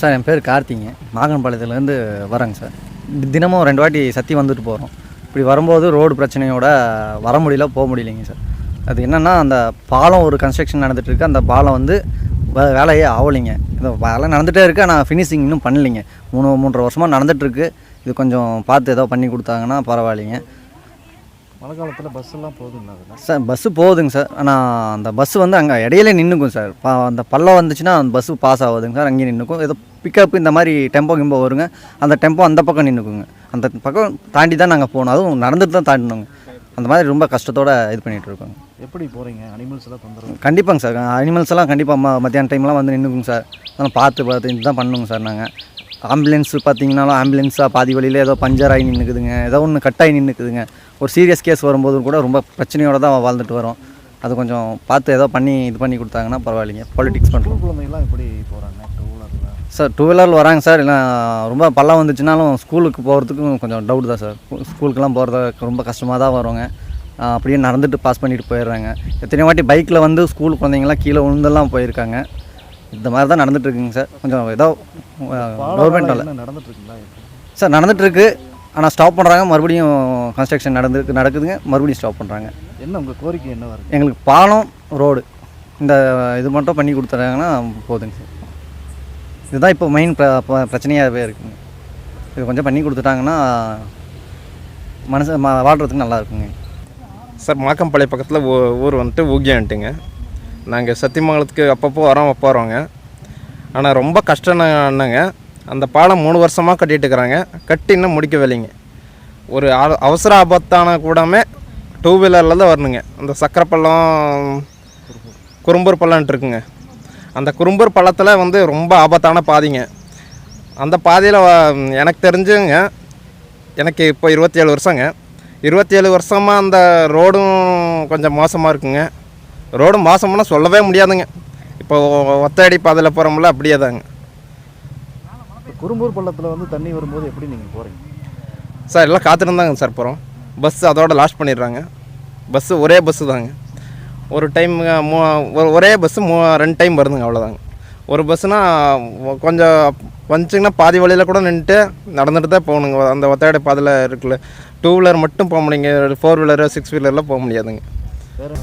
Sir என் பேர் கார்த்திங்க. நாகன்பாளையத்துலேருந்து வரேங்க sir. தினமும் ரெண்டு வாட்டி சத்தி வந்துட்டு போகிறோம் இப்படி வரும்போது ரோடு பிரச்சனையோட வர முடியல போக முடியலைங்க சார். அது என்னென்னா அந்த பாலம் ஒரு கன்ஸ்ட்ரக்ஷன் நடந்துகிட்ருக்கு அந்த பாலம் வந்து வேலையே ஆகலைங்க. இந்த வேலை நடந்துகிட்டே இருக்குது ஆனால் ஃபினிஷிங் இன்னும் பண்ணலைங்க. மூணு மூன்றரை வருஷமாக நடந்துகிட்ருக்கு இது கொஞ்சம் பார்த்து ஏதோ பண்ணி கொடுத்தாங்கன்னா பரவாயில்லைங்க. மழை காலத்தில் பஸ் எல்லாம் போகுதுங்களா சார் பஸ்ஸு போகுதுங்க சார். ஆனால் அந்த பஸ்ஸு வந்து அங்கே இடையில நின்றுக்கும் சார். பா அந்த பள்ளம் வந்துச்சுன்னா அந்த பஸ்ஸு பாஸ் ஆகுதுங்க சார். அங்கேயே நின்றுக்கும் ஏதோ பிக்கப் இந்த மாதிரி டெம்போ கிம்போ வருங்க. அந்த டெம்போ அந்த பக்கம் நின்றுக்குங்க அந்த பக்கம் தாண்டி தான் நாங்கள் போகணும். அதுவும் நடந்துட்டு தான் தாண்டணுங்க. அந்த மாதிரி ரொம்ப கஷ்டத்தோட இது பண்ணிகிட்டு இருக்கோங்க எப்படி போகிறீங்க அனிமல்ஸ் எல்லாம் தொந்தரவு கண்டிப்பாக சார். அனிமல்ஸ் எல்லாம் கண்டிப்பாக மத்தியான டைம்லாம் வந்து நின்றுக்குங்க சார். அதெல்லாம் பார்த்து பார்த்து இதுதான் பண்ணுங்க சார் நாங்கள் ஆம்புலன்ஸ் பார்த்தீங்கன்னாலும் ஆம்புலன்ஸாக பாதி வழியில் ஏதோ பஞ்சர் ஆகி நின்றுக்குதுங்க ஏதோ ஒன்று கட் ஆகி நின்றுக்குதுங்க ஒரு சீரியஸ் கேஸ் வரும்போது கூட ரொம்ப பிரச்சனையோட தான் வாழ்ந்துட்டு வரோம். அது கொஞ்சம் பார்த்து ஏதோ பண்ணி இது பண்ணி கொடுத்தாங்கன்னா பரவாயில்லைங்க. பாலிடிக்ஸ் ஸ்கூல் பண்ணுறோம் குழந்தைங்களாம் எப்படி போகிறாங்க டூ வீலரில் சார் டூ வீலரில் வராங்க சார். இல்லை ரொம்ப பள்ளம் வந்துச்சுனாலும் ஸ்கூலுக்கு போகிறதுக்கும் கொஞ்சம் டவுட் தான் சார். ஸ்கூலுக்குலாம் போகிறது ரொம்ப கஷ்டமாக தான் வருவாங்க அப்படியே நடந்துட்டு பாஸ் பண்ணிட்டு போயிடுறாங்க. எத்தனை வாட்டி பைக்கில் வந்து ஸ்கூல் குழந்தைங்களாம் கீழே விழுந்தெல்லாம் போயிருக்காங்க. இந்த மாதிரி தான் நடந்துட்டு இருக்குங்க சார். கொஞ்சம் ஏதோ கவர்மெண்ட்டால் என்ன நடந்துட்டு இருக்குங்களா எப்படி சார் நடந்துட்டுருக்கு ஆனால் ஸ்டாப் பண்ணுறாங்க மறுபடியும் கன்ஸ்ட்ரக்ஷன் நடந்து நடக்குதுங்க. மறுபடியும் ஸ்டாப் பண்ணுறாங்க என்ன உங்கள் கோரிக்கை என்னவா இருக்கு எங்களுக்கு பாலம் ரோடு இந்த இது மட்டும் பண்ணி கொடுத்துறாங்கன்னா போதுங்க சார். இதுதான் இப்போ மெயின் பிரச்சனையாகவே இருக்குங்க. இது கொஞ்சம் பண்ணி கொடுத்துட்டாங்கன்னா மனசு ம வாழ்கிறதுக்கு நல்லா இருக்குங்க. சார் மாக்கம்பாளையம் பக்கத்தில் ஊர் வந்துட்டு ஊகியான்ட்டுங்க. நாங்கள் சத்தியமங்கலத்துக்கு அப்பப்போ வரோம் அப்போ வரோங்க ஆனால் ரொம்ப கஷ்டம் அண்ணங்க அந்த பாலம் மூணு வருஷமாக கட்டிகிட்டு இருக்கிறாங்க. கட்டி இன்னும் முடிக்கவில்லைங்க ஒரு ஆ- அவசர ஆபத்தான கூடமே டூ வீலரில் தான் வரணுங்க. அந்த சக்கரை பள்ளம் குறும்பூர் பள்ளம்ட்டு இருக்குங்க. அந்த குறும்பூர் பள்ளத்தில் வந்து ரொம்ப ஆபத்தான பாதைங்க. அந்த பாதையில் எனக்கு தெரிஞ்சுங்க எனக்கு இப்போ இருபத்தி ஏழு வருஷங்க. இருபத்தி ஏழு வருஷமாக அந்த ரோடும் கொஞ்சம் மோசமாக இருக்குங்க. ரோடு மோசம்னா சொல்லவே முடியாதுங்க. இப்போ ஒத்தடி பாதையில் போகிறோம்ல அப்படியே தாங்க. குறும்பூர் பள்ளத்தில் வந்து தண்ணி வரும்போது எப்படி நீங்கள் போகிறீங்க சார் எல்லாம் காத்திருந்தாங்க சார் போகிறோம் பஸ் அதோட லாஸ்ட் பண்ணிடுறாங்க. பஸ்ஸு ஒரே பஸ்ஸு தாங்க ஒரு டைம் மூ ஒரே பஸ்ஸு மூ ரெண்டு டைம் வருதுங்க அவ்வளோதாங்க ஒரு பஸ்ஸுனால் கொஞ்சம் வந்துச்சிங்கன்னா பாதி வழியில் கூட நின்றுட்டு நடந்துட்டு தான் போகணுங்க. அந்த ஒத்தடி பாதையில் இருக்குல்ல. டூ வீலர் மட்டும் போக முடியுங்க. ஃபோர் வீலரு சிக்ஸ் வீலரில் போக முடியாதுங்க. வேறு